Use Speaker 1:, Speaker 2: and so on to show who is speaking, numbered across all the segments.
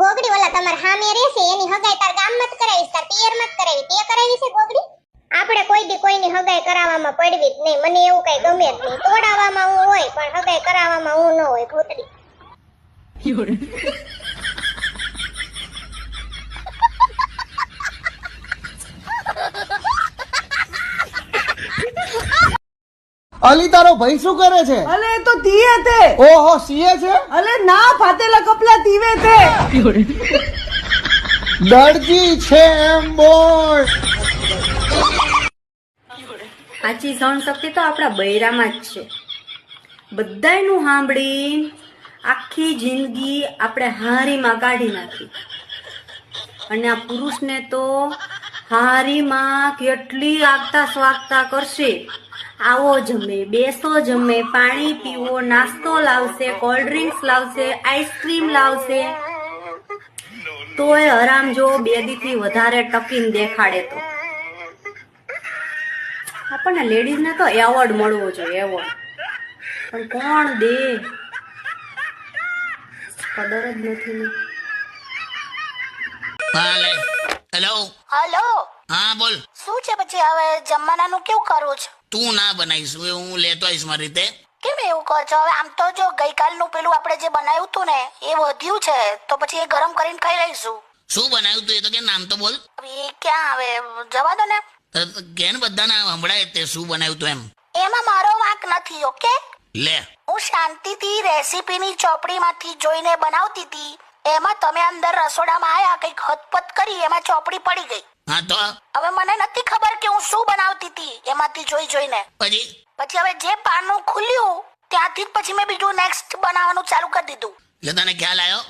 Speaker 1: ગોગડી ઓલા તમાર હામે રહેશે, એની હગાઈ તાર ગામ મત કરાવીશ, તાર પિયર મત કરાવી. તે કરાવી છે ગોગડી? આપણે કોઈ દી કોઈની હગાઈ કરાવવામાં પડવી જ નહીં. મને એવું કઈ ગમે જ નહીં. તોડાવવામાં હું હોય, પણ હગાઈ કરાવવામાં હું ન હોય ભૂતડી
Speaker 2: અલી તારો ભાઈ શું કરે છે?
Speaker 3: અલે એ તો તીએ તે.
Speaker 2: ઓહો સીએ છે?
Speaker 3: અલે ના ફાટેલા કપલા તીવે તે.
Speaker 2: દરજી છે એમ બોલ.
Speaker 4: સાચી સહન શક્તિ તો આપણા બૈરામાં જ છે. બધાયનું સાંભળી આખી જિંદગી આપણે હારીમાં કાઢી નાખી. અને આ પુરુષને તો હારીમાં કેટલી આગતા સ્વાગતા કરશે? આવો જમે, બેસો જમે, પાણી પીવો, નાસ્તો લાવશે કોલ્ડ ડ્રિંક્સ લાવશે આઈસ્ક્રીમ લાવશે. તોય હરામ જો બે દીથી વધારે ટકીને દેખાડે તો. આપણને લેડીઝને તો એવોર્ડ મળવો જોઈએ એવોર્ડ પણ કોણ દે? કદર જ નથી
Speaker 5: હેલો
Speaker 6: હેલો
Speaker 5: હા બોલ.
Speaker 6: શું છે પછી હવે જમવાનાનું કેવું કરવું છે?
Speaker 5: તું ના બનાવીશ હવે હું લેતો આવીશ મારી રીતે.
Speaker 6: કેમ એવું કહો છો? હવે આમ તો જો ગઈકાલનું પેલું આપણે જે બનાવ્યું હતું ને એ વધ્યું છે તો પછી એ ગરમ કરીને ખાઈ લઈશું.
Speaker 5: શું બનાવ્યું તું એ તો કે નામ તો બોલ.
Speaker 6: એ ક્યાં આવે? જવા દો ને.
Speaker 5: કેન બધાને હમણાં તે શું બનાવ્યું તું એમ?
Speaker 6: એમાં મારો વાંક નથી ઓકે?
Speaker 5: લે.
Speaker 6: હું શાંતિથી રેસીપીની ચોપડીમાંથી જોઈને બનાવતી હતી. એમાં તમે અંદર રસોડામાં આયા કંઈક હતપત કરી એમાં ચોપડી પડી ગઈ.
Speaker 5: હા તો?
Speaker 6: હવે મને નથી ખબર કે હું શું બનાવતી હતી એમાંથી જોઈ જોઈને.
Speaker 5: પછી?
Speaker 6: પછી હવે જે પાનું ખુલ્યું ત્યાંથી જ પછી મેં બીજું નેક્સ્ટ બનાવવાનું ચાલુ કરી દીધું.
Speaker 5: એટલે તને ખ્યાલ આવ્યો?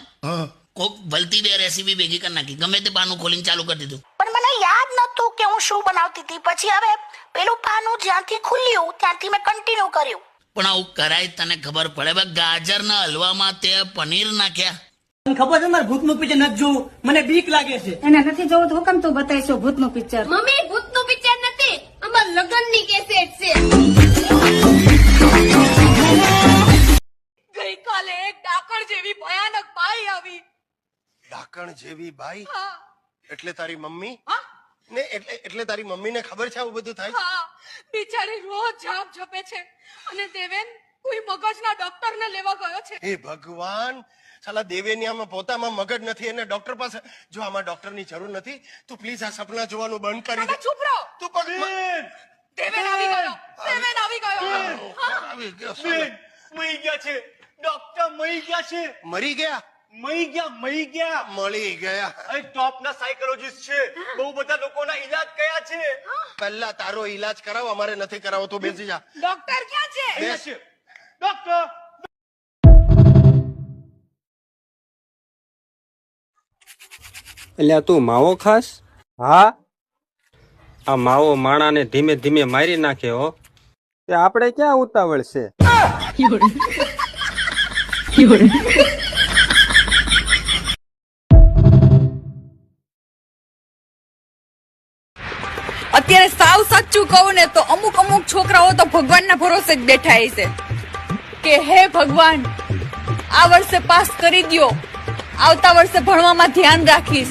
Speaker 5: કોક ભલતી બે રેસીપી ભેગી કરી નાખી. ગમે તે પાનું ખોલીને ચાલુ કરી દીધું.
Speaker 6: પણ મને યાદ નતું કે હું શું બનાવતી હતી પછી હવે પેલું પાનું જ્યાંથી ખુલ્યું ત્યાંથી મેં કન્ટિન્યુ કર્યું.
Speaker 5: પણ આવું કરાય તને ખબર પડે. બે ગાજરના હલવામાં તે પનીર નાખ્યા.
Speaker 3: ખબર છે મારે ભૂતનું પિક્ચર નથી જોવું? મને બીક લાગે છે.
Speaker 7: એને નથી જોવું તો હુકમ તું બતાવીશું ભૂતનું પિક્ચર
Speaker 8: મમ્મી ભૂતનું પિક્ચર નથી. અમાર લગ્નની કેસેટ છે. ગઈકાલે એક ડાકણ જેવી ભયાનક બાઈ આવી.
Speaker 9: ડાકણ જેવી બાઈ? એટલે તારી મમ્મી?
Speaker 8: હા.
Speaker 9: ને એટલે એટલે તારી મમ્મીને ખબર છે આવું બધું થાય
Speaker 8: હા. બિચારી રોજ જાપ જપે છે. અને દેવેન કોઈ મગજના ડોક્ટરને લેવા ગયો છે?
Speaker 9: હે ભગવાન સાલા દેવેનિયામાં પોતામાં મગજ નથી એને ડોક્ટર પાસે જો આમાં ડોક્ટરની જરૂર નથી તું પ્લીઝ આ સપના જોવાનું બંધ કરી દે.
Speaker 8: ચૂપ રહો.
Speaker 9: તું પગ
Speaker 8: દેવેન આવી ગયો. દેવેન આવી ગયો.
Speaker 9: આવી ગયો.
Speaker 10: મરી ગયા છે. ડોક્ટર મરી ગયા છે.
Speaker 9: મરી ગયા?
Speaker 10: મરી ગયા મરી ગયા.
Speaker 9: મળી ગયા.
Speaker 10: અરે ટોપ ના સાયકોલોજીસ્ટ છે બહુ બધા લોકોના ઈલાજ કયા છે?
Speaker 9: પહેલા તારો ઈલાજ કરાવો અમારે નથી કરાવો તો બેસી જા.
Speaker 8: ડોક્ટર ક્યાં છે?
Speaker 10: અહીંયા છે ડોક્ટર
Speaker 11: એટલે તું માવો ખાસ હા? આ માવો માણાને ધીમે ધીમે મારી નાખે હો. તે આપણે ક્યાં ઉતાવળ છે?
Speaker 7: અત્યારે સાવ સાચું કહું ને તો અમુક અમુક છોકરાઓ તો ભગવાનના ભરોસે જ બેઠા છે કે હે ભગવાન આ વર્ષે પાસ કરી દ્યો. આવતા વર્ષે ભણવામાં ધ્યાન રાખીશ.